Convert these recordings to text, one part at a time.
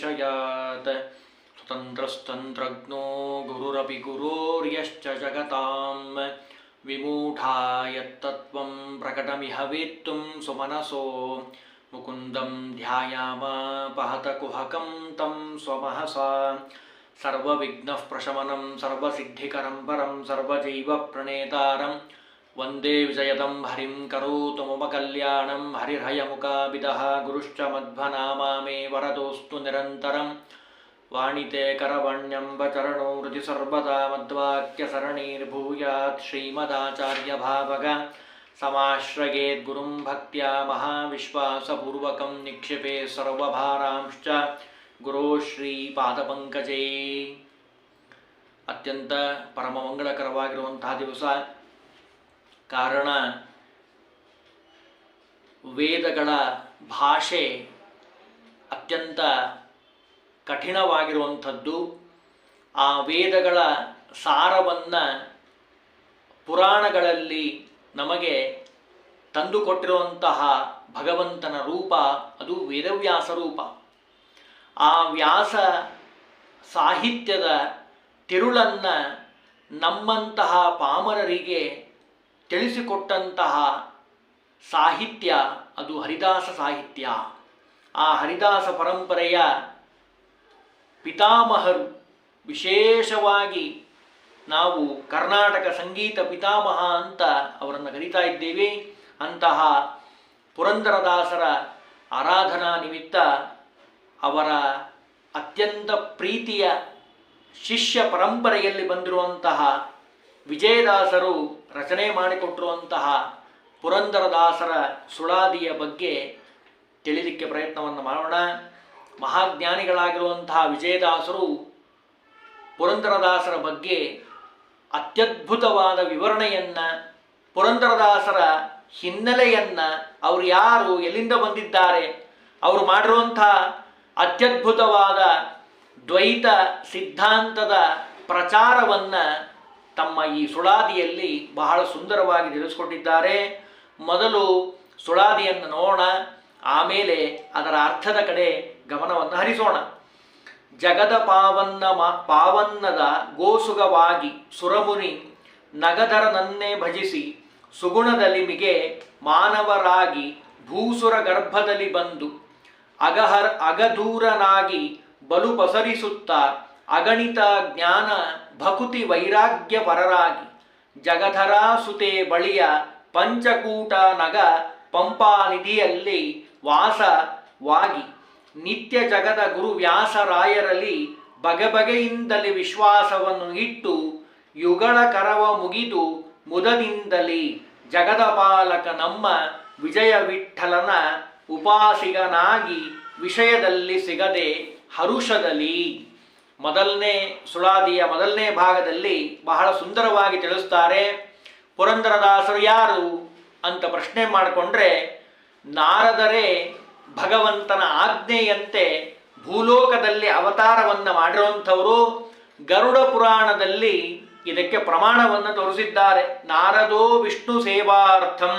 श्रुतिसुनयमानैकविषयात् स्वतन्त्रस्तन्त्रज्ञो गुरुरपि गुरोर्यश्च जगतां विमूढा यत्तत्त्वं प्रकटमिह वेत्तुं सुमनसो मुकुन्दं ध्यायामापहतकुहकं तं स्वमहसा। सर्वविघ्नः प्रशमनं, सर्वसिद्धिकरं परं सर्वजैवप्रणेतारं वन्दे विजयदं हरिं करोतु मम कल्याणं हरिर्हयमुखाभिदः गुरुश्च मध्वनामा मे वरदोऽस्तु निरन्तरं वाणिते करवण्यम्बचरणो हृदि सर्वदा मद्वाक्यसरणीर्भूयात् श्रीमदाचार्यभावग समाश्रयेद्गुरुं भक्त्या महाविश्वासपूर्वकं निक्षिपे सर्वभारांश्च ಗುರು ಶ್ರೀ ಪಾದಪಂಕಜೇ ಅತ್ಯಂತ ಪರಮ ಮಂಗಳಕರವಾಗಿರುವಂತಹ ದಿವಸ ಕಾರಣ ವೇದಗಳ ಭಾಷೆ ಅತ್ಯಂತ ಕಠಿಣವಾಗಿರುವಂಥದ್ದು. ಆ ವೇದಗಳ ಸಾರವನ್ನು ಪುರಾಣಗಳಲ್ಲಿ ನಮಗೆ ತಂದುಕೊಟ್ಟಿರುವಂತಹ ಭಗವಂತನ ರೂಪ ಅದು ವೇದವ್ಯಾಸ ರೂಪ. ಆ ವ್ಯಾಸ ಸಾಹಿತ್ಯದ ತಿರುಳನ್ನು ನಮ್ಮಂತಹ ಪಾಮರರಿಗೆ ತಿಳಿಸಿಕೊಟ್ಟಂತಹ ಸಾಹಿತ್ಯ ಅದು ಹರಿದಾಸ ಸಾಹಿತ್ಯ. ಆ ಹರಿದಾಸ ಪರಂಪರೆಯ ಪಿತಾಮಹರು ವಿಶೇಷವಾಗಿ ನಾವು ಕರ್ನಾಟಕ ಸಂಗೀತ ಪಿತಾಮಹ ಅಂತ ಅವರನ್ನು ಕರೀತಾ ಇದ್ದೇವೆ. ಅಂತಹ ಪುರಂದರದಾಸರ ಆರಾಧನಾ ನಿಮಿತ್ತ ಅವರ ಅತ್ಯಂತ ಪ್ರೀತಿಯ ಶಿಷ್ಯ ಪರಂಪರೆಯಲ್ಲಿ ಬಂದಿರುವಂತಹ ವಿಜಯದಾಸರು ರಚನೆ ಮಾಡಿಕೊಟ್ಟಿರುವಂತಹ ಪುರಂದರದಾಸರ ಸುಳಾದಿಯ ಬಗ್ಗೆ ತಿಳಿಲಿಕ್ಕೆ ಪ್ರಯತ್ನವನ್ನು ಮಾಡೋಣ. ಮಹಾಜ್ಞಾನಿಗಳಾಗಿರುವಂತಹ ವಿಜಯದಾಸರು ಪುರಂದರದಾಸರ ಬಗ್ಗೆ ಅತ್ಯದ್ಭುತವಾದ ವಿವರಣೆಯನ್ನು, ಪುರಂದರದಾಸರ ಹಿನ್ನೆಲೆಯನ್ನು ಅವರು ಯಾರು, ಎಲ್ಲಿಂದ ಬಂದಿದ್ದಾರೆ, ಅವರು ಮಾಡಿರುವಂಥ ಅತ್ಯದ್ಭುತವಾದ ದ್ವೈತ ಸಿದ್ಧಾಂತದ ಪ್ರಚಾರವನ್ನು ತಮ್ಮ ಈ ಸುಳಾದಿಯಲ್ಲಿ ಬಹಳ ಸುಂದರವಾಗಿ ತಿಳಿಸ್ಕೊಟ್ಟಿದ್ದಾರೆ ಮೊದಲು ಸುಳಾದಿಯನ್ನು ನೋಡೋಣ, ಆಮೇಲೆ ಅದರ ಅರ್ಥದ ಕಡೆ ಗಮನವನ್ನು ಹರಿಸೋಣ. ಜಗದ ಪಾವನ್ನ ಪಾವನ್ನದ ಗೋಸುಗವಾಗಿ ಸುರಮುನಿ ನಗಧರನನ್ನೇ ಭಜಿಸಿ ಸುಗುಣದಲಿಮಿಗೆ ಮಾನವರಾಗಿ ಭೂಸುರ ಗರ್ಭದಲ್ಲಿ ಬಂದು ಅಗಹರ್ ಅಗದೂರನಾಗಿ ಬಲು ಪಸರಿಸುತ್ತ ಅಗಣಿತ ಜ್ಞಾನ ಭಕುತಿ ವೈರಾಗ್ಯ ಪರರಾಗಿ ಜಗಧರಾ ಸುತೆ ಬಳಿಯ ಪಂಚಕೂಟ ನಗ ಪಂಪಾನಿಧಿಯಲ್ಲಿ ವಾಸವಾಗಿ ನಿತ್ಯ ಜಗದ ಗುರು ವ್ಯಾಸರಾಯರಲ್ಲಿ ಬಗೆಬಗೆಯಿಂದಲೇ ವಿಶ್ವಾಸವನ್ನು ಇಟ್ಟು ಯುಗಳ ಕರವ ಮುಗಿದು ಮುದದಿಂದಲೇ ಜಗದ ಪಾಲಕ ನಮ್ಮ ವಿಜಯ ವಿಠಲನ ಉಪಾಸಿಗನಾಗಿ ವಿಷಯದಲ್ಲಿ ಸಿಗದೆ ಹರುಷದಲ್ಲಿ. ಮೊದಲನೇ ಸುಳಾದಿಯ ಮೊದಲನೇ ಭಾಗದಲ್ಲಿ ಬಹಳ ಸುಂದರವಾಗಿ ತಿಳಿಸ್ತಾರೆ, ಪುರಂದರದಾಸರು ಯಾರು ಅಂತ ಪ್ರಶ್ನೆ ಮಾಡಿಕೊಂಡ್ರೆ, ನಾರದರೇ ಭಗವಂತನ ಆಜ್ಞೆಯಂತೆ ಭೂಲೋಕದಲ್ಲಿ ಅವತಾರವನ್ನು ಮಾಡಿರುವಂಥವರು ಗರುಡ ಪುರಾಣದಲ್ಲಿ ಇದಕ್ಕೆ ಪ್ರಮಾಣವನ್ನು ತೋರಿಸಿದ್ದಾರೆ. ನಾರದೋ ವಿಷ್ಣು ಸೇವಾರ್ಥಂ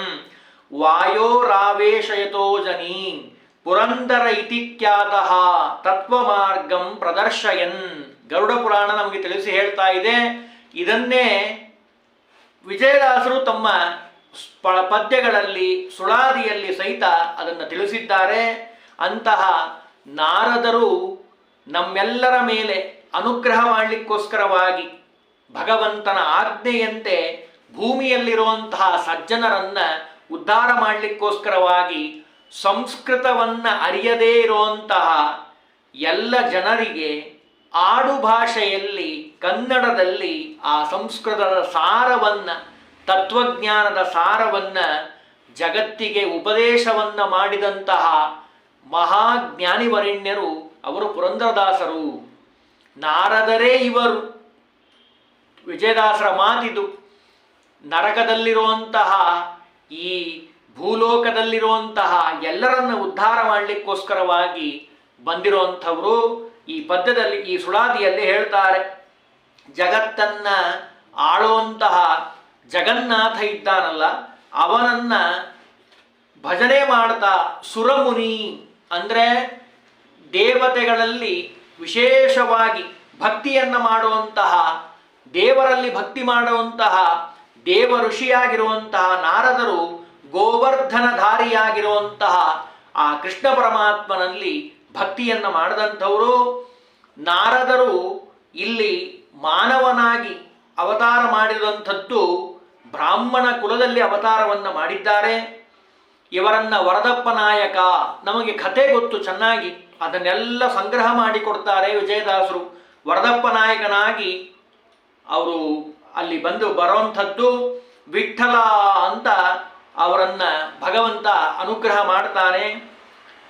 ವಾಯೋರಾವೇಶಯತೋ ಜನಿ. ಪುರಂದರ ಇತಿ ಖ್ಯಾತಃ ತತ್ವಮಾರ್ಗಂ ಪ್ರದರ್ಶಯನ್. ಗರುಡ ಪುರಾಣ ನಮಗೆ ತಿಳಿಸಿ ಹೇಳ್ತಾ ಇದೆ. ಇದನ್ನೇ ವಿಜಯದಾಸರು ತಮ್ಮ ಪದ್ಯಗಳಲ್ಲಿ, ಸುಳಾದಿಯಲ್ಲಿ ಸಹಿತ ಅದನ್ನು ತಿಳಿಸಿದ್ದಾರೆ. ಅಂತಹ ನಾರದರು ನಮ್ಮೆಲ್ಲರ ಮೇಲೆ ಅನುಗ್ರಹ ಮಾಡಲಿಕ್ಕೋಸ್ಕರವಾಗಿ ಭಗವಂತನ ಆಜ್ಞೆಯಂತೆ ಭೂಮಿಯಲ್ಲಿರುವಂತಹ ಸಜ್ಜನರನ್ನ ಉದ್ಧಾರ ಮಾಡಲಿಕ್ಕೋಸ್ಕರವಾಗಿ ಸಂಸ್ಕೃತವನ್ನ ಅರಿಯದೇ ಇರುವಂತಹ ಎಲ್ಲ ಜನರಿಗೆ ಆಡು ಭಾಷೆಯಲ್ಲಿ ಕನ್ನಡದಲ್ಲಿ ಆ ಸಂಸ್ಕೃತದ ಸಾರವನ್ನ, ತತ್ವಜ್ಞಾನದ ಸಾರವನ್ನ, ಜಗತ್ತಿಗೆ ಉಪದೇಶವನ್ನ ಮಾಡಿದಂತಹ ಮಹಾಜ್ಞಾನಿವರಿಣ್ಯರು ಅವರು ಪುರಂದರದಾಸರು. ನಾರದರೇ ಇವರು. ವಿಜಯದಾಸರ ಮಾತಿದು. ನರಕದಲ್ಲಿರುವಂತಹ ಈ ಭೂಲೋಕದಲ್ಲಿರುವಂತಹ ಎಲ್ಲರನ್ನ ಉದ್ಧಾರ ಮಾಡಲಿಕ್ಕೋಸ್ಕರವಾಗಿ ಬಂದಿರುವಂಥವರು ಈ ಪದ್ಯದಲ್ಲಿ, ಈ ಸುಳಾದಿಯಲ್ಲಿ ಹೇಳ್ತಾರೆ, ಜಗತ್ತನ್ನ ಆಳುವಂತಹ ಜಗನ್ನಾಥ ಇದ್ದಾನಲ್ಲ, ಅವನನ್ನ ಭಜನೆ ಮಾಡ್ತಾ ಸುರಮುನಿ. ಅಂದರೆ ದೇವತೆಗಳಲ್ಲಿ ವಿಶೇಷವಾಗಿ ಭಕ್ತಿಯನ್ನು ಮಾಡುವಂತಹ, ದೇವರಲ್ಲಿ ಭಕ್ತಿ ಮಾಡುವಂತಹ ದೇವ ಋಷಿಯಾಗಿರುವಂತಹ ನಾರದರು ಗೋವರ್ಧನಧಾರಿಯಾಗಿರುವಂತಹ ಆ ಕೃಷ್ಣ ಪರಮಾತ್ಮನಲ್ಲಿ ಭಕ್ತಿಯನ್ನು ಮಾಡಿದಂಥವರು, ನಾರದರು ಇಲ್ಲಿ ಮಾನವನಾಗಿ ಅವತಾರ ಮಾಡಿರುವಂಥದ್ದು ಬ್ರಾಹ್ಮಣ ಕುಲದಲ್ಲಿ ಅವತಾರವನ್ನು ಮಾಡಿದ್ದಾರೆ. ಇವರನ್ನ ವರದಪ್ಪ ನಾಯಕ ನಮಗೆ ಕಥೆ ಗೊತ್ತು ಚೆನ್ನಾಗಿ ಅದನ್ನೆಲ್ಲ ಸಂಗ್ರಹ ಮಾಡಿ ಕೊಡ್ತಾರೆ ವಿಜಯದಾಸರು. ವರದಪ್ಪ ನಾಯಕನಾಗಿ ಅವರು ಅಲ್ಲಿ ಬಂದು ಬರುವಂಥದ್ದು ವಿಠಲ ಅಂತ ಅವರನ್ನ ಭಗವಂತ ಅನುಗ್ರಹ ಮಾಡ್ತಾನೆ.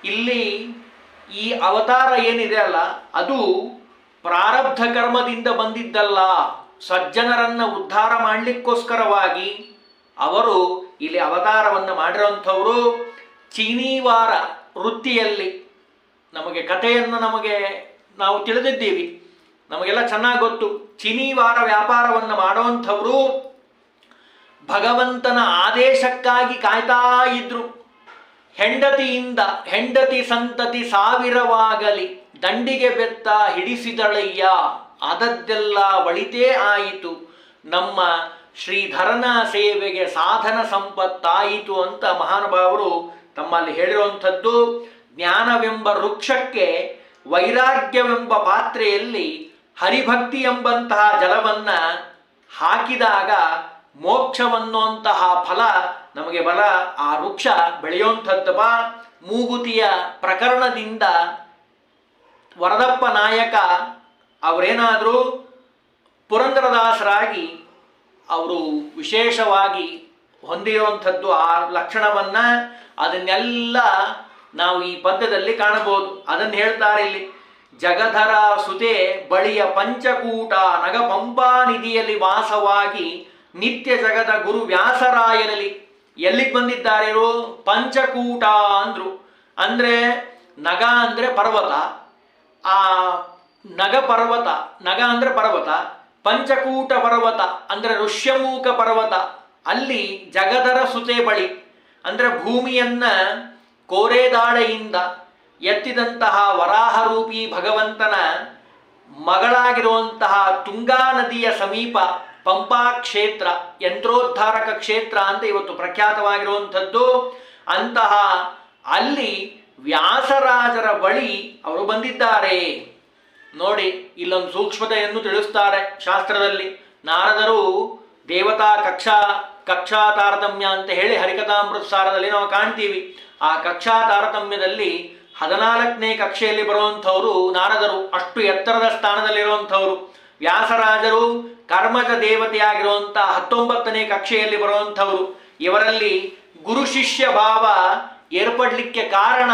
ಇಲ್ಲಿ ಈ ಅವತಾರ ಏನಿದೆ ಅಲ್ಲ, ಅದು ಪ್ರಾರಬ್ಧ ಕರ್ಮದಿಂದ ಬಂದಿದ್ದಲ್ಲ. ಸಜ್ಜನರನ್ನ ಉದ್ಧಾರ ಮಾಡಲಿಕ್ಕೋಸ್ಕರವಾಗಿ ಅವರು ಇಲ್ಲಿ ಅವತಾರವನ್ನು ಮಾಡಿರುವಂಥವರು ಚೀನೀವಾರ ವೃತ್ತಿಯಲ್ಲಿ. ನಮಗೆ ಕಥೆಯನ್ನು ನಮಗೆ ನಾವು ತಿಳಿದಿದ್ದೀವಿ. ನಮಗೆಲ್ಲ ಚೆನ್ನಾಗಿ ಗೊತ್ತು. ಚೀನೀವಾರ ವ್ಯಾಪಾರವನ್ನು ಮಾಡುವಂಥವರು ಭಗವಂತನ ಆದೇಶಕ್ಕಾಗಿ ಕಾಯ್ತಾ ಇದ್ರು. ಹೆಂಡತಿಯಿಂದ, ಹೆಂಡತಿ ಸಂತತಿ ಸಾವಿರವಾಗಲಿ ದಂಡಿಗೆ ಬೆತ್ತ ಹಿಡಿಸಿದಳಯ್ಯ. ಅದದ್ದೆಲ್ಲ ಒಳಿತೇ ಆಯಿತು. ನಮ್ಮ ಶ್ರೀಧರನ ಸೇವೆಗೆ ಸಾಧನ ಸಂಪತ್ತಾಯಿತು ಅಂತ ಮಹಾನುಭಾವರು ತಮ್ಮಲ್ಲಿ ಹೇಳಿರುವಂಥದ್ದು. ಜ್ಞಾನವೆಂಬ ವೃಕ್ಷಕ್ಕೆ ವೈರಾಗ್ಯವೆಂಬ ಪಾತ್ರೆಯಲ್ಲಿ ಹರಿಭಕ್ತಿ ಎಂಬಂತಹ ಜಲವನ್ನ ಹಾಕಿದಾಗ ಮೋಕ್ಷವನ್ನುವಂತಹ ಫಲ ನಮಗೆ ಬಲ, ಆ ವೃಕ್ಷ ಬೆಳೆಯುವಂಥದ್ದಪ್ಪ ಮೂಗುತಿಯ ಪ್ರಕರಣದಿಂದ ವರದಪ್ಪ ನಾಯಕ ಅವರೇನಾದರೂ ಪುರಂದರದಾಸರಾಗಿ ಅವರು ವಿಶೇಷವಾಗಿ ಹೊಂದಿರುವಂಥದ್ದು ಆ ಲಕ್ಷಣವನ್ನ ಅದನ್ನೆಲ್ಲ ನಾವು ಈ ಪದ್ಯದಲ್ಲಿ ಕಾಣಬಹುದು. ಅದನ್ನು ಹೇಳ್ತಾರೆ ಇಲ್ಲಿ, ಜಗಧರ ಸುತೆ ಬಳಿಯ ಪಂಚಕೂಟ ನಗ ಪಂಪಾ ನಿಧಿಯಲ್ಲಿ ವಾಸವಾಗಿ ನಿತ್ಯ ಜಗದ ಗುರು ವ್ಯಾಸರಾಯನಲ್ಲಿ ಎಲ್ಲಿಗೆ ಬಂದಿದ್ದಾರೆ ಇವರು ಪಂಚಕೂಟ ಅಂದ್ರು. ಅಂದ್ರೆ ನಗ ಅಂದ್ರೆ ಪರ್ವತ. ಆ ನಗ ಪರ್ವತ, ನಗ ಅಂದ್ರೆ ಪರ್ವತ, ಪಂಚಕೂಟ ಪರ್ವತ ಅಂದ್ರೆ ಋಷ್ಯಮೂಕ ಪರ್ವತ. ಅಲ್ಲಿ ಜಗದರ ಸುತೆ ಬಳಿ, ಅಂದ್ರೆ ಭೂಮಿಯನ್ನ ಕೋರೆದಾಳೆಯಿಂದ ಎತ್ತಿದಂತಹ ವರಾಹರೂಪಿ ಭಗವಂತನ ಮಗಳಾಗಿರುವಂತಹ ತುಂಗಾ ನದಿಯ ಸಮೀಪ ಪಂಪಾ ಕ್ಷೇತ್ರ ಯಂತ್ರೋದ್ಧಾರಕ ಕ್ಷೇತ್ರ ಅಂತ ಇವತ್ತು ಪ್ರಖ್ಯಾತವಾಗಿರುವಂಥದ್ದು. ಅಂತಹ ಅಲ್ಲಿ ವ್ಯಾಸರಾಜರ ಬಳಿ ಅವರು ಬಂದಿದ್ದಾರೆ. ನೋಡಿ, ಇಲ್ಲೊಂದು ಸೂಕ್ಷ್ಮತೆಯನ್ನು ತಿಳಿಸ್ತಾರೆ ಶಾಸ್ತ್ರದಲ್ಲಿ. ನಾರದರು ದೇವತಾ ಕಕ್ಷಾ ಕಕ್ಷಾ ತಾರತಮ್ಯ ಅಂತ ಹೇಳಿ ಹರಿಕಥಾಮೃತ ಸಾರದಲ್ಲಿ ನಾವು ಕಾಣ್ತೀವಿ. ಆ ಕಕ್ಷಾ ತಾರತಮ್ಯದಲ್ಲಿ ಹದಿನಾಲ್ಕನೇ ಕಕ್ಷೆಯಲ್ಲಿ ಬರುವಂಥವರು ನಾರದರು. ಅಷ್ಟು ಎತ್ತರದ ಸ್ಥಾನದಲ್ಲಿರುವಂಥವರು. ವ್ಯಾಸರಾಜರು ಕರ್ಮಜ ದೇವತೆಯಾಗಿರುವಂಥ ಹತ್ತೊಂಬತ್ತನೇ ಕಕ್ಷೆಯಲ್ಲಿ ಬರುವಂಥವರು, ಇವರಲ್ಲಿ ಗುರು ಶಿಷ್ಯ ಭಾವ ಏರ್ಪಡಲಿಕ್ಕೆ ಕಾರಣ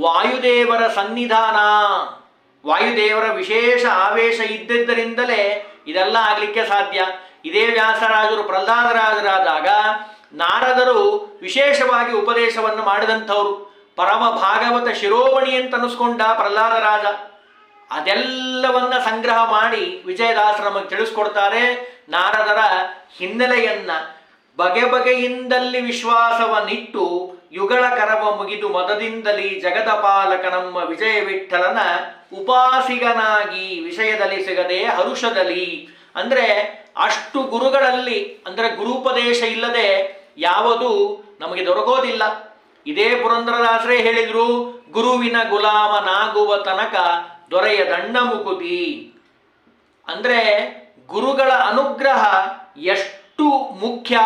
ವಾಯುದೇವರ ಸನ್ನಿಧಾನ. ವಾಯುದೇವರ ವಿಶೇಷ ಆವೇಶ ಇದ್ದಿದ್ದರಿಂದಲೇ ಇದೆಲ್ಲ ಆಗಲಿಕ್ಕೆ ಸಾಧ್ಯ. ಇದೇ ವ್ಯಾಸರಾಜರು, ಪ್ರಹ್ಲಾದರಾಜರಾದಾಗ ನಾರದರು ವಿಶೇಷವಾಗಿ ಉಪದೇಶವನ್ನು ಮಾಡಿದಂಥವ್ರು. ಪರಮ ಭಾಗವತ ಶಿರೋಮಣಿ ಅಂತ ಅನಿಸ್ಕೊಂಡ ಪ್ರಹ್ಲಾದರಾಜ. ಅದೆಲ್ಲವನ್ನ ಸಂಗ್ರಹ ಮಾಡಿ ವಿಜಯದಾಸರು ನಮಗೆ ತಿಳಿಸ್ಕೊಡ್ತಾರೆ ನಾರದರ ಹಿನ್ನೆಲೆಯನ್ನ. ಬಗೆ ಬಗೆಯಿಂದಲ್ಲಿ ವಿಶ್ವಾಸವನ್ನಿಟ್ಟು ಯುಗಳ ಕರವ ಮುಗಿದು ಮದದಿಂದಲಿ ಜಗದ ಪಾಲಕ ನಮ್ಮ ವಿಜಯ ವಿಠಲನ ಉಪಾಸಿಗನಾಗಿ ವಿಷಯದಲ್ಲಿ ಸಿಗದೆ ಹರುಷದಲ್ಲಿ. ಅಂದ್ರೆ ಅಷ್ಟು ಗುರುಗಳಲ್ಲಿ, ಅಂದ್ರೆ ಗುರುಪದೇಶ ಇಲ್ಲದೆ ಯಾವುದು ನಮಗೆ ದೊರಕೋದಿಲ್ಲ. ಇದೇ ಪುರಂದರದಾಸರೇ ಹೇಳಿದ್ರು, ಗುರುವಿನ ಗುಲಾಮನಾಗುವ ತನಕ ದೊರೆಯ ದಂಡ ಮುಕುತಿ. ಅಂದ್ರೆ ಗುರುಗಳ ಅನುಗ್ರಹ ಎಷ್ಟು ಮುಖ್ಯ.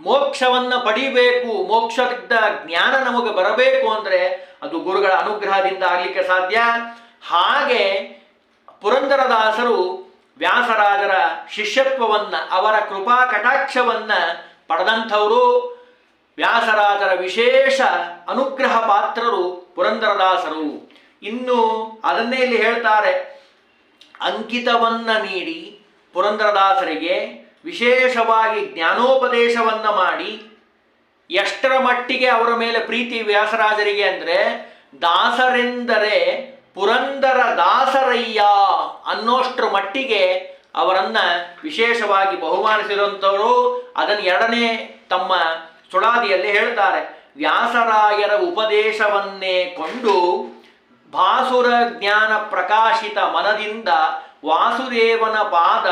ಮೋಕ್ಷವನ್ನ ಪಡಿಬೇಕು ಮೋಕ್ಷದ ಜ್ಞಾನ ನಮಗೆ ಬರಬೇಕು ಅಂದ್ರೆ ಅದು ಗುರುಗಳ ಅನುಗ್ರಹದಿಂದ ಆಗ್ಲಿಕ್ಕೆ ಸಾಧ್ಯ. ಹಾಗೆ ಪುರಂದರದಾಸರು ವ್ಯಾಸರಾಜರ ಶಿಷ್ಯತ್ವವನ್ನ, ಅವರ ಕೃಪಾ ಕಟಾಕ್ಷವನ್ನ ಪಡೆದಂಥವರು. ವ್ಯಾಸರಾಜರ ವಿಶೇಷ ಅನುಗ್ರಹ ಪಾತ್ರರು ಪುರಂದರದಾಸರು. ಇನ್ನು ಅದನ್ನೇ ಇಲ್ಲಿ ಹೇಳ್ತಾರೆ. ಅಂಕಿತವನ್ನ ನೀಡಿ ಪುರಂದರದಾಸರಿಗೆ ವಿಶೇಷವಾಗಿ ಜ್ಞಾನೋಪದೇಶವನ್ನ ಮಾಡಿ ಎಷ್ಟರ ಮಟ್ಟಿಗೆ ಅವರ ಮೇಲೆ ಪ್ರೀತಿ ವ್ಯಾಸರಾಜರಿಗೆ ಅಂದ್ರೆ ದಾಸರೆಂದರೆ ಪುರಂದರ ದಾಸರಯ್ಯ ಅನ್ನೋಷ್ಟರ ಮಟ್ಟಿಗೆ ಅವರನ್ನ ವಿಶೇಷವಾಗಿ ಬಹುಮಾನಿಸಿರುವಂಥವರು ಅದನ್ನು ಎರಡನೇ ತಮ್ಮ ಸುಳಾದಿಯಲ್ಲಿ ಹೇಳ್ತಾರೆ. ವ್ಯಾಸರಾಯರ ಉಪದೇಶವನ್ನೇ ಕೊಂಡು ಭಾಸುರ ಜ್ಞಾನ ಪ್ರಕಾಶಿತ ಮನದಿಂದ ವಾಸುದೇವನ ಪಾದ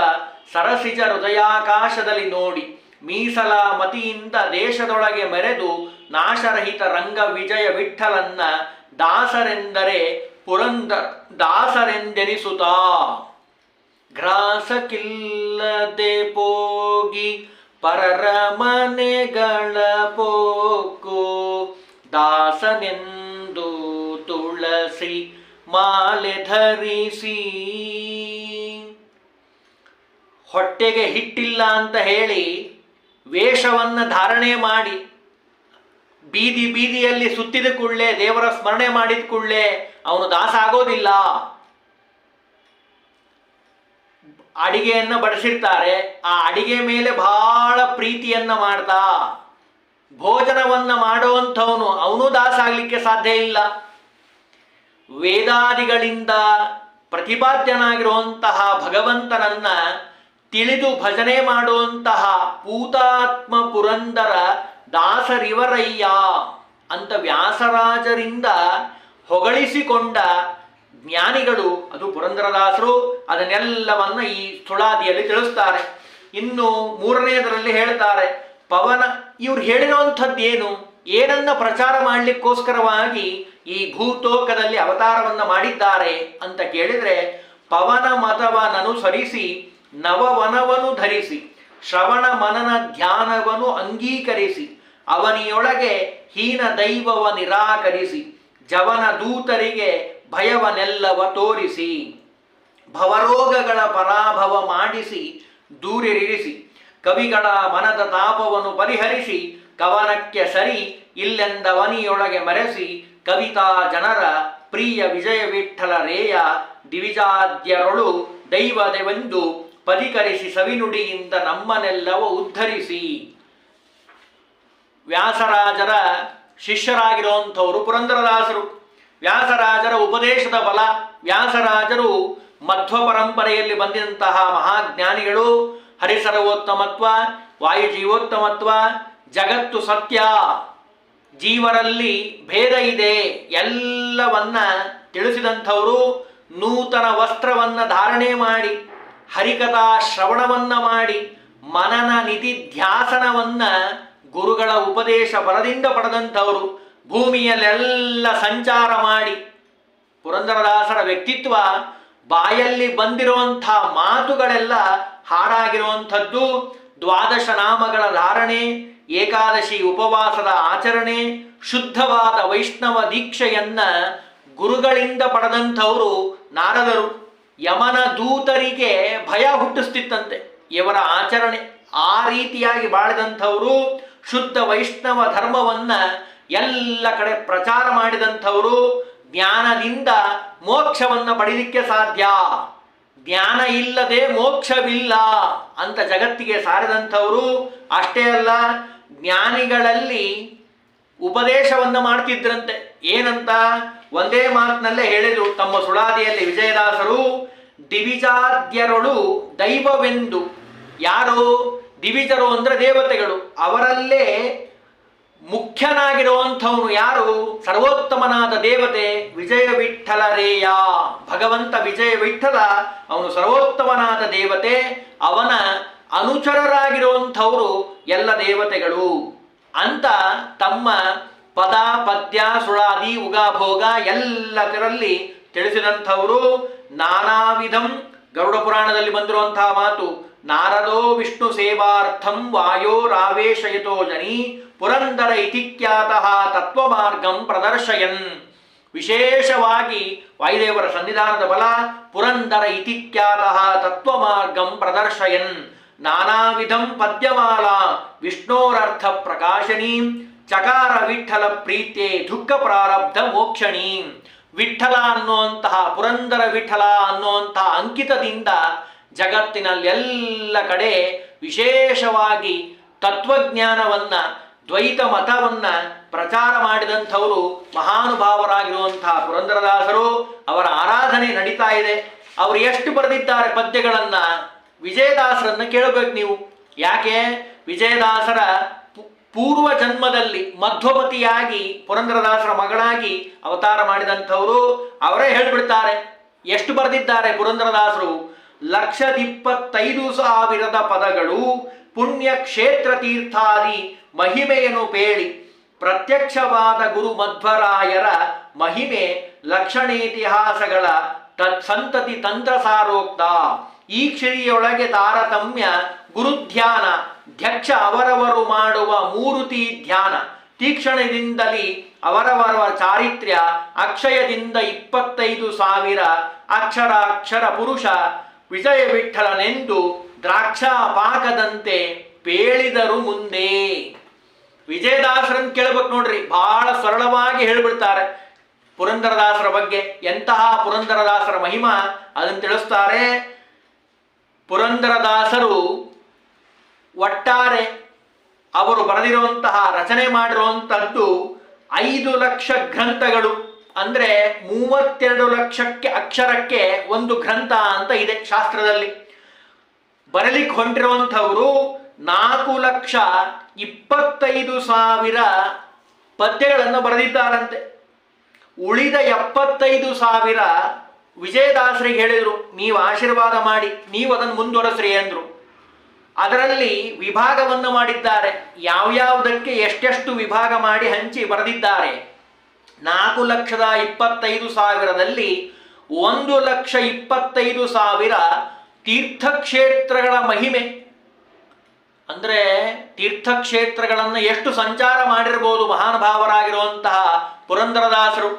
ಸರಸಿಜ ಹೃದಯಾಕಾಶದಲ್ಲಿ ನೋಡಿ ಮೀಸಲ ಮತಿಯಿಂದ ದೇಶದೊಳಗೆ ಮೆರೆದು ನಾಶರಹಿತ ರಂಗ ವಿಜಯ ವಿಠಲನ್ನ ದಾಸರೆಂದರೆ ಪುರಂದ ದಾಸರೆಂದೆನಿಸುತ್ತಾ. ಗ್ರಾಸಕ್ಕಿಲ್ಲದೆ ಪೋಗಿ ಪರರ ಮನೆಗಳ ಪೋಕು ತುಳಸಿ ಮಾಲೆ ಧರಿಸಿ. ಹೊಟ್ಟೆಗೆ ಹಿಟ್ಟಿಲ್ಲ ಅಂತ ಹೇಳಿ ವೇಷವನ್ನು ಧಾರಣೆ ಮಾಡಿ, ಬೀದಿ ಬೀದಿಯಲ್ಲಿ ಸುತ್ತಿದ ಕೂಡಲೇ, ದೇವರ ಸ್ಮರಣೆ ಮಾಡಿದ ಕೂಡಲೇ ಅವನು ದಾಸ ಆಗೋದಿಲ್ಲ. ಅಡಿಗೆಯನ್ನ ಬಡಿಸಿರ್ತಾರೆ. ಆ ಅಡಿಗೆ ಮೇಲೆ ಬಹಳ ಪ್ರೀತಿಯನ್ನ ಮಾಡ್ತಾ, ಭೋಜನವನ್ನ ಮಾಡುವಂಥವನು, ಅವನು ದಾಸ ಆಗ್ಲಿಕ್ಕೆ ಸಾಧ್ಯ ಇಲ್ಲ. ವೇದಾದಿಗಳಿಂದ ಪ್ರತಿಪಾದ್ಯನಾಗಿರುವಂತಹ ಭಗವಂತನನ್ನ ತಿಳಿದು ಭಜನೆ ಮಾಡುವಂತಹ ಪೂತಾತ್ಮ ಪುರಂದರ ದಾಸರಿವರಯ್ಯ ಅಂತ ವ್ಯಾಸರಾಜರಿಂದ ಹೊಗಳಿಸಿಕೊಂಡ ಜ್ಞಾನಿಗಳು, ಅದು ಪುರಂದರದಾಸರು, ಅದನ್ನೆಲ್ಲವನ್ನ ಈ ಸುಳಾದಿಯಲ್ಲಿ ತಿಳಿಸ್ತಾರೆ. ಇನ್ನು ಮೂರನೆಯದರಲ್ಲಿ ಹೇಳ್ತಾರೆ, ಪವನ, ಇವ್ರು ಹೇಳಿರುವಂಥದ್ದೇನು? ಏನನ್ನ ಪ್ರಚಾರ ಮಾಡಲಿಕ್ಕೋಸ್ಕರವಾಗಿ ಈ ಭೂತೋಕದಲ್ಲಿ ಅವತಾರವನ್ನ ಮಾಡಿದ್ದಾರೆ ಅಂತ ಕೇಳಿದ್ರೆ, ಪವನ ಮತವನನುಸರಿಸಿ ನವವನವನು ಧರಿಸಿ, ಶ್ರವಣ ಮನನ ಧ್ಯಾನವನ್ನು ಅಂಗೀಕರಿಸಿ, ಅವನಿಯೊಳಗೆ ಹೀನ ದೈವವ ನಿರಾಕರಿಸಿ, ಜವನ ದೂತರಿಗೆ ಭಯವನೆಲ್ಲವ ತೋರಿಸಿ, ಭವರೋಗಗಳ ಪರಾಭವ ಮಾಡಿಸಿ ದೂರಿರಿಸಿ ಕವಿಗಳ ಮನದ ತಾಪವನ್ನು ಪರಿಹರಿಸಿ ಕವನಕ್ಕೆ ಸರಿ ಇಲ್ಲೆಂದವನಿಯೊಳಗೆ ಮರೆಸಿ ಕವಿತಾ ಜನರ ಪ್ರಿಯ ವಿಜಯ ವಿಠಲ ರೇಯ ದಿವಿಜಾದ್ಯರೊಳು ದೈವದೆವೆಂದು ಪರಿಕರಿಸಿ ಸವಿನುಡಿಯಿಂದ ನಮ್ಮನೆಲ್ಲವೂ ಉದ್ಧರಿಸಿ. ವ್ಯಾಸರಾಜರ ಶಿಷ್ಯರಾಗಿರುವಂಥವರು ಪುರಂದರದಾಸರು. ವ್ಯಾಸರಾಜರ ಉಪದೇಶದ ಬಲ, ವ್ಯಾಸರಾಜರು ಮಧ್ವ ಪರಂಪರೆಯಲ್ಲಿ ಬಂದಿದಂತಹ ಮಹಾಜ್ಞಾನಿಗಳು ಹರಿಸರವೋತ್ತಮತ್ವ ವಾಯುಜೀವೋತ್ತಮತ್ವ ಜಗತ್ತು ಸತ್ಯ, ಜೀವರಲ್ಲಿ ಭೇದ ಇದೆ ಎಲ್ಲವನ್ನ ತಿಳಿಸಿದಂಥವರು ನೂತನ ವಸ್ತ್ರವನ್ನ ಧಾರಣೆ ಮಾಡಿ, ಹರಿಕಥಾ ಶ್ರವಣವನ್ನ ಮಾಡಿ, ಮನನ ನಿಧಿ ಧ್ಯಾಸನವನ್ನ ಗುರುಗಳ ಉಪದೇಶ ಬಲದಿಂದ ಪಡೆದಂಥವರು, ಭೂಮಿಯಲ್ಲೆಲ್ಲ ಸಂಚಾರ ಮಾಡಿ. ಪುರಂದರದಾಸರ ವ್ಯಕ್ತಿತ್ವ ಬಾಯಲ್ಲಿ ಬಂದಿರುವಂಥ ಮಾತುಗಳೆಲ್ಲ ಹಾಡಾಗಿರುವಂಥದ್ದು ದ್ವಾದಶ ನಾಮಗಳ ಧಾರಣೆ ಏಕಾದಶಿ ಉಪವಾಸದ ಆಚರಣೆ, ಶುದ್ಧವಾದ ವೈಷ್ಣವ ದೀಕ್ಷೆಯನ್ನ ಗುರುಗಳಿಂದ ಪಡೆದಂಥವರು ನಾರದರು. ಯಮನ ದೂತರಿಗೆ ಭಯ ಹುಟ್ಟಿಸ್ತಿತ್ತಂತೆ. ಇವರ ಆಚರಣೆ ಆ ರೀತಿಯಾಗಿ ಬಾಳಿದಂಥವರು, ಶುದ್ಧ ವೈಷ್ಣವ ಧರ್ಮವನ್ನ ಎಲ್ಲ ಕಡೆ ಪ್ರಚಾರ ಮಾಡಿದಂಥವರು, ಜ್ಞಾನದಿಂದ ಮೋಕ್ಷವನ್ನ ಪಡೀಲಿಕ್ಕೆ ಸಾಧ್ಯ. ಜ್ಞಾನ ಇಲ್ಲದೆ ಮೋಕ್ಷವಿಲ್ಲ ಅಂತ ಜಗತ್ತಿಗೆ ಸಾರಿದಂಥವರು ಅಷ್ಟೇ ಅಲ್ಲ ಜ್ಞಾನಿಗಳಲ್ಲಿ ಉಪದೇಶವನ್ನು ಮಾಡ್ತಿದ್ರಂತೆ. ಏನಂತ? ಒಂದೇ ಮಾತಿನಲ್ಲೇ ಹೇಳಿದರು ತಮ್ಮ ಸುಳಾದಿಯಲ್ಲಿ ವಿಜಯದಾಸರು, ದಿವಿಜಾದ್ಯರಳು ದೈವವೆಂದು ಯಾರು? ದಿವಿಜರು ಅಂದ್ರೆ ದೇವತೆಗಳು. ಅವರಲ್ಲೇ ಮುಖ್ಯನಾಗಿರುವಂಥವನು ಯಾರು? ಸರ್ವೋತ್ತಮನಾದ ದೇವತೆ ವಿಜಯ ವಿಠಲರೇಯ ಭಗವಂತ ವಿಜಯ ವಿಠಲ ಅವನು ಸರ್ವೋತ್ತಮನಾದ ದೇವತೆ, ಅವನ ಅನುಚರರಾಗಿರುವಂಥವರು ಎಲ್ಲ ದೇವತೆಗಳು ಅಂತ ತಮ್ಮ ಪದ ಪದ್ಯ ಸುಳಾದಿ, ಉಗಾಭೋಗ ಎಲ್ಲದರಲ್ಲಿ ತಿಳಿಸಿದಂಥವರು ನಾನಾ ವಿಧಂ ಗರುಡ ಪುರಾಣದಲ್ಲಿ ಬಂದಿರುವಂತಹ ಮಾತು, ನಾರದೋ ವಿಷ್ಣು ಸೇವಾರ್ಥಂ ವಾಯೋ ರಾವೇಶಯತೋ ಜನಿ ಪುರಂದರ ಇತಿಖ್ಯಾತಃ ತತ್ವಮಾರ್ಗಂ ಪ್ರದರ್ಶಯನ್. ವಿಶೇಷವಾಗಿ ವಾಯುದೇವರ ಸನ್ನಿಧಾನದ ಬಲ ಪುರಂದರ ಇತಿಖ್ಯಾತಃ ತತ್ವಮಾರ್ಗಂ ಪ್ರದರ್ಶಯನ್. ನಾನಾ ವಿಧಂ ಪದ್ಯಮಾಲಾ ವಿಷ್ಣೋರರ್ಥ ಪ್ರಕಾಶನೀ ಚಕಾರ ವಿಠಲ ಪ್ರೀತೆ ದುಃಖ ಪ್ರಾರಬ್ಧ ಮೋಕ್ಷಣಿ ವಿಠಲ ಅನ್ನುವಂತಹ ಪುರಂದರ ವಿಠಲ ಅನ್ನುವಂತಹ ಅಂಕಿತದಿಂದ ಜಗತ್ತಿನಲ್ಲೆಲ್ಲ ಕಡೆ ವಿಶೇಷವಾಗಿ ತತ್ವಜ್ಞಾನವನ್ನ, ದ್ವೈತ ಮತವನ್ನ ಪ್ರಚಾರ ಮಾಡಿದಂಥವರು ಮಹಾನುಭಾವರಾಗಿರುವಂತಹ ಪುರಂದರದಾಸರು ಅವರ ಆರಾಧನೆ ನಡೀತಾ ಇದೆ. ಅವರು ಎಷ್ಟು ಬರೆದಿದ್ದಾರೆ ಪದ್ಯಗಳನ್ನ? ವಿಜಯದಾಸರನ್ನ ಕೇಳಬೇಕು ನೀವು. ಯಾಕೆ? ವಿಜಯದಾಸರ ಪೂರ್ವ ಜನ್ಮದಲ್ಲಿ ಮಧ್ವಪತಿಯಾಗಿ ಪುರಂದ್ರದಾಸರ ಮಗಳಾಗಿ ಅವತಾರ ಮಾಡಿದಂಥವರು ಅವರೇ ಹೇಳ್ಬಿಡ್ತಾರೆ. ಎಷ್ಟು ಬರೆದಿದ್ದಾರೆ ಪುರಂದರದಾಸರು? ಲಕ್ಷದಿಪ್ಪತ್ತೈದು ಸಾವಿರದ ಪದಗಳು ಪುಣ್ಯ ಕ್ಷೇತ್ರ ತೀರ್ಥಾದಿ ಮಹಿಮೆಯನ್ನು ಪೇಳಿ. ಪ್ರತ್ಯಕ್ಷವಾದ ಗುರು ಮಧ್ವರಾಯರ ಮಹಿಮೆ ಲಕ್ಷಣೇತಿಹಾಸಗಳ ತತ್, ಸಂತತಿ ತಂತ್ರ ಸಾರೋಕ್ತ. ಈ ಕ್ಷಿರಿಯೊಳಗೆ ತಾರತಮ್ಯ, ಗುರುಧ್ಯಾನ, ಧ್ಯಕ್ಷ ಅವರವರು ಮಾಡುವ ಮೂರುತಿ ಧ್ಯಾನ. ತೀಕ್ಷಣದಿಂದಲೇ ಅವರವರ ಚಾರಿತ್ರ್ಯ, ಅಕ್ಷಯದಿಂದ ಇಪ್ಪತ್ತೈದು ಸಾವಿರ ಅಕ್ಷರ ಅಕ್ಷರ ಪುರುಷ ವಿಜಯ ವಿಠಲನೆಂದು ದ್ರಾಕ್ಷಾ ಪಾಕದಂತೆ ಪೇಳಿದರು ಮುಂದೆ. ವಿಜಯದಾಸರನ್ನು ಕೇಳ್ಬೇಕು ನೋಡ್ರಿ, ಬಹಳ ಸರಳವಾಗಿ ಹೇಳ್ಬಿಡ್ತಾರೆ. ಪುರಂದರದಾಸರ ಬಗ್ಗೆ ಎಂತಹ ಪುರಂದರದಾಸರ ಮಹಿಮಾ ಅದನ್ನು ತಿಳಿಸ್ತಾರೆ. ಪುರಂದರದಾಸರು ಒಟ್ಟಾರೆ ಅವರು ಬರೆದಿರುವಂತಹ ರಚನೆ ಮಾಡಿರುವಂತಹದ್ದು ಐದು ಲಕ್ಷ ಗ್ರಂಥಗಳು, ಅಂದರೆ ಮೂವತ್ತೆರಡು ಲಕ್ಷಕ್ಕೆ ಅಕ್ಷರಕ್ಕೆ ಒಂದು ಗ್ರಂಥ ಅಂತ ಇದೆ ಶಾಸ್ತ್ರದಲ್ಲಿ. ಬರಲಿಕ್ಕೆ ಹೊಂಟಿರುವಂಥವರು ನಾಲ್ಕು ಲಕ್ಷ ಇಪ್ಪತ್ತೈದು ಸಾವಿರ ಪದ್ಯಗಳನ್ನು ಬರೆದಿದ್ದಾರಂತೆ. ಉಳಿದ ಎಪ್ಪತ್ತೈದು ಸಾವಿರ ವಿಜಯದಾಸರಿಗೆ ಹೇಳಿದರು, ನೀವು ಆಶೀರ್ವಾದ ಮಾಡಿ, ನೀವು ಅದನ್ನು ಮುಂದುವರೆಸ್ರಿ ಅಂದರು ಅದರಲ್ಲಿ ವಿಭಾಗವನ್ನು ಮಾಡಿದ್ದಾರೆ. ಯಾವ್ಯಾವುದಕ್ಕೆ ಎಷ್ಟೆಷ್ಟು ವಿಭಾಗ ಮಾಡಿ ಹಂಚಿ ಬರೆದಿದ್ದಾರೆ. ನಾಲ್ಕು ಲಕ್ಷದ ಇಪ್ಪತ್ತೈದು ಸಾವಿರದಲ್ಲಿ ಒಂದು ಲಕ್ಷ ಇಪ್ಪತ್ತೈದು ಸಾವಿರ ತೀರ್ಥಕ್ಷೇತ್ರಗಳ ಮಹಿಮೆ. ಅಂದರೆ ತೀರ್ಥಕ್ಷೇತ್ರಗಳನ್ನು ಎಷ್ಟು ಸಂಚಾರ ಮಾಡಿರ್ಬೋದು ಮಹಾನುಭಾವರಾಗಿರುವಂತಹ ಪುರಂದರದಾಸರು.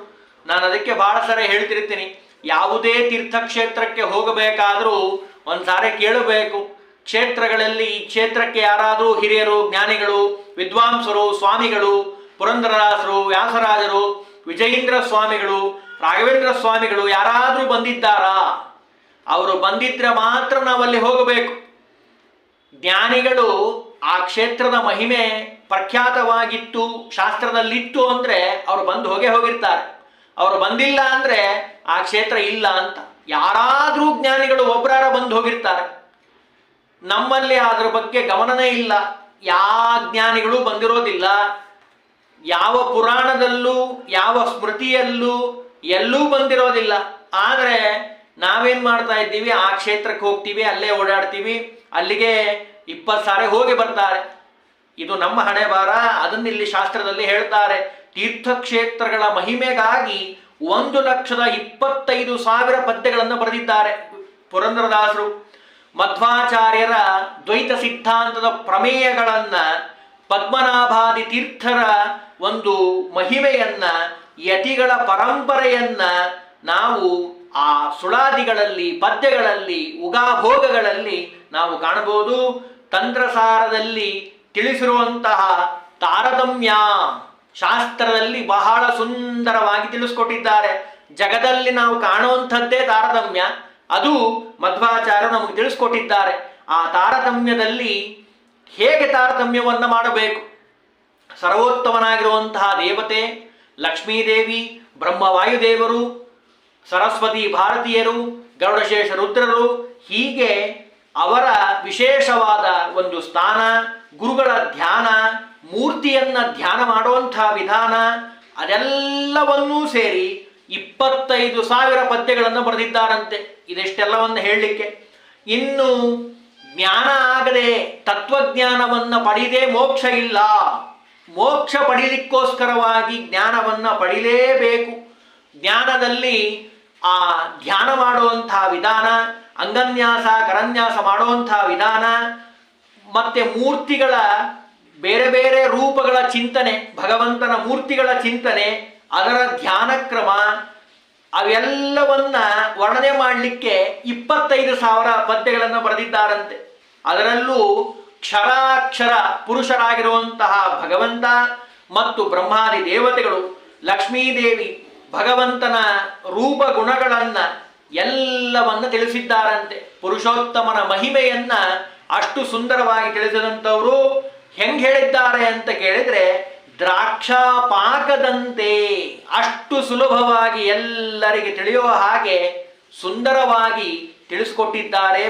ನಾನು ಅದಕ್ಕೆ ಭಾಳ ಸರಿ ಹೇಳ್ತಿರ್ತೀನಿ. ಯಾವುದೇ ತೀರ್ಥಕ್ಷೇತ್ರಕ್ಕೆ ಹೋಗಬೇಕಾದರೂ ಒಂದು ಸಾರಿ ಕೇಳಬೇಕು. ಕ್ಷೇತ್ರಗಳಲ್ಲಿ ಈ ಕ್ಷೇತ್ರಕ್ಕೆ ಯಾರಾದರೂ ಹಿರಿಯರು, ಜ್ಞಾನಿಗಳು, ವಿದ್ವಾಂಸರು, ಸ್ವಾಮಿಗಳು ಪುರಂದರದಾಸರು ವ್ಯಾಸರಾಜರು, ವಿಜಯೇಂದ್ರ ಸ್ವಾಮಿಗಳು, ರಾಘವೇಂದ್ರ ಸ್ವಾಮಿಗಳು ಯಾರಾದರೂ ಬಂದಿದ್ದಾರಾ? ಅವರು ಬಂದಿದ್ರೆ ಮಾತ್ರ ನಾವಲ್ಲಿ ಹೋಗಬೇಕು. ಜ್ಞಾನಿಗಳು ಆ ಕ್ಷೇತ್ರದ ಮಹಿಮೆ ಪ್ರಖ್ಯಾತವಾಗಿತ್ತು, ಶಾಸ್ತ್ರದಲ್ಲಿತ್ತು ಅಂದ್ರೆ ಅವರು ಬಂದು ಹೋಗೇ ಹೋಗಿರ್ತಾರೆ. ಅವ್ರು ಬಂದಿಲ್ಲ ಅಂದ್ರೆ ಆ ಕ್ಷೇತ್ರ ಇಲ್ಲ ಅಂತ ಯಾರಾದರೂ ಜ್ಞಾನಿಗಳು ಒಬ್ಬರಾರ ಬಂದು ಹೋಗಿರ್ತಾರೆ. ನಮ್ಮಲ್ಲಿ ಅದ್ರ ಬಗ್ಗೆ ಗಮನನೇ ಇಲ್ಲ. ಯಾವ ಜ್ಞಾನಿಗಳು ಬಂದಿರೋದಿಲ್ಲ. ಯಾವ ಪುರಾಣದಲ್ಲೂ, ಯಾವ ಸ್ಮೃತಿಯಲ್ಲೂ ಎಲ್ಲೂ ಬಂದಿರೋದಿಲ್ಲ. ಆದರೆ ನಾವೇನ್ ಮಾಡ್ತಾ ಇದ್ದೀವಿ? ಆ ಕ್ಷೇತ್ರಕ್ಕೆ ಹೋಗ್ತೀವಿ, ಅಲ್ಲೇ ಓಡಾಡ್ತೀವಿ. ಅಲ್ಲಿಗೆ ಇಪ್ಪತ್ತು ಸಾರಿ ಹೋಗಿ ಬರ್ತಾರೆ. ಇದು ನಮ್ಮ ಹಣೆ ಬಾರ ಅದನ್ನ ಇಲ್ಲಿ ಶಾಸ್ತ್ರದಲ್ಲಿ ಹೇಳ್ತಾರೆ. ತೀರ್ಥಕ್ಷೇತ್ರಗಳ ಮಹಿಮೆಗಾಗಿ ಒಂದು ಲಕ್ಷದ ಇಪ್ಪತ್ತೈದು ಸಾವಿರ ಪದ್ಯಗಳನ್ನು ಬರೆದಿದ್ದಾರೆ ಪುರಂದ್ರದಾಸರು. ಮಧ್ವಾಚಾರ್ಯರ ದ್ವೈತ ಸಿದ್ಧಾಂತದ ಪ್ರಮೇಯಗಳನ್ನ ಪದ್ಮನಾಭಾದಿ ತೀರ್ಥರ ಒಂದು ಮಹಿಮೆಯನ್ನ, ಯತಿಗಳ ಪರಂಪರೆಯನ್ನ ನಾವು ಆ ಸುಳಾದಿಗಳಲ್ಲಿ, ಪದ್ಯಗಳಲ್ಲಿ, ಉಗಾಭೋಗಗಳಲ್ಲಿ ನಾವು ಕಾಣಬಹುದು. ತಂತ್ರಸಾರದಲ್ಲಿ ತಿಳಿಸಿರುವಂತಹ ತಾರತಮ್ಯ ಶಾಸ್ತ್ರದಲ್ಲಿ ಬಹಳ ಸುಂದರವಾಗಿ ತಿಳಿಸ್ಕೊಟ್ಟಿದ್ದಾರೆ. ಜಗದಲ್ಲಿ ನಾವು ಕಾಣುವಂಥದ್ದೇ ತಾರತಮ್ಯ. ಅದು ಮಧ್ವಾಚಾರ್ಯ ನಮಗೆ ತಿಳಿಸ್ಕೊಟ್ಟಿದ್ದಾರೆ. ಆ ತಾರತಮ್ಯದಲ್ಲಿ ಹೇಗೆ ತಾರತಮ್ಯವನ್ನು ಮಾಡಬೇಕು? ಸರ್ವೋತ್ತಮನಾಗಿರುವಂತಹ ದೇವತೆ, ಲಕ್ಷ್ಮೀದೇವಿ ಬ್ರಹ್ಮವಾಯುದೇವರು ಸರಸ್ವತಿ ಭಾರತೀಯರು, ಗರುಡಶೇಷ ರುದ್ರರು ಹೀಗೆ ಅವರ ವಿಶೇಷವಾದ ಒಂದು ಸ್ಥಾನ, ಗುರುಗಳ ಧ್ಯಾನ, ಮೂರ್ತಿಯನ್ನ ಧ್ಯಾನ ಮಾಡುವಂತಹ ವಿಧಾನ, ಅದೆಲ್ಲವನ್ನೂ ಸೇರಿ ಇಪ್ಪತ್ತೈದು ಸಾವಿರ ಪದ್ಯಗಳನ್ನು ಬರೆದಿದ್ದಾರಂತೆ. ಇದೆಷ್ಟೆಲ್ಲವನ್ನು ಹೇಳಲಿಕ್ಕೆ? ಇನ್ನು ಜ್ಞಾನ ಆಗದೆ ತತ್ವಜ್ಞಾನವನ್ನು ಪಡೆಯದೇ ಮೋಕ್ಷ ಇಲ್ಲ. ಮೋಕ್ಷ ಪಡೀಲಿಕ್ಕೋಸ್ಕರವಾಗಿ ಜ್ಞಾನವನ್ನು ಪಡಿಲೇಬೇಕು. ಜ್ಞಾನದಲ್ಲಿ ಆ ಧ್ಯಾನ ಮಾಡುವಂತಹ ವಿಧಾನ, ಅಂಗನ್ಯಾಸ, ಕರನ್ಯಾಸ ಮಾಡುವಂತಹ ವಿಧಾನ, ಮತ್ತೆ ಮೂರ್ತಿಗಳ ಬೇರೆ ಬೇರೆ ರೂಪಗಳ ಚಿಂತನೆ, ಭಗವಂತನ ಮೂರ್ತಿಗಳ ಚಿಂತನೆ, ಅದರ ಧ್ಯಾನ ಕ್ರಮ ಅವೆಲ್ಲವನ್ನ ವರ್ಣನೆ ಮಾಡಲಿಕ್ಕೆ ಇಪ್ಪತ್ತೈದು ಸಾವಿರ ಪದ್ಯಗಳನ್ನು ಬರೆದಿದ್ದಾರಂತೆ. ಅದರಲ್ಲೂ ಕ್ಷರಾಕ್ಷರ ಪುರುಷರಾಗಿರುವಂತಹ ಭಗವಂತ ಮತ್ತು ಬ್ರಹ್ಮಾದಿ ದೇವತೆಗಳು, ಲಕ್ಷ್ಮೀದೇವಿ ಭಗವಂತನ ರೂಪ ಗುಣಗಳನ್ನ ಎಲ್ಲವನ್ನ ತಿಳಿಸಿದ್ದಾರಂತೆ. ಪುರುಷೋತ್ತಮನ ಮಹಿಮೆಯನ್ನ ಅಷ್ಟು ಸುಂದರವಾಗಿ ತಿಳಿಸಿದಂಥವರು ಹೆಂಗ್ ಹೇಳಿದ್ದಾರೆ ಅಂತ ಕೇಳಿದ್ರೆ ದ್ರಾಕ್ಷಾ ಪಾಕದಂತೆ ಅಷ್ಟು ಸುಲಭವಾಗಿ ಎಲ್ಲರಿಗೆ ತಿಳಿಯುವ ಹಾಗೆ ಸುಂದರವಾಗಿ ತಿಳಿಸ್ಕೊಟ್ಟಿದ್ದಾರೆ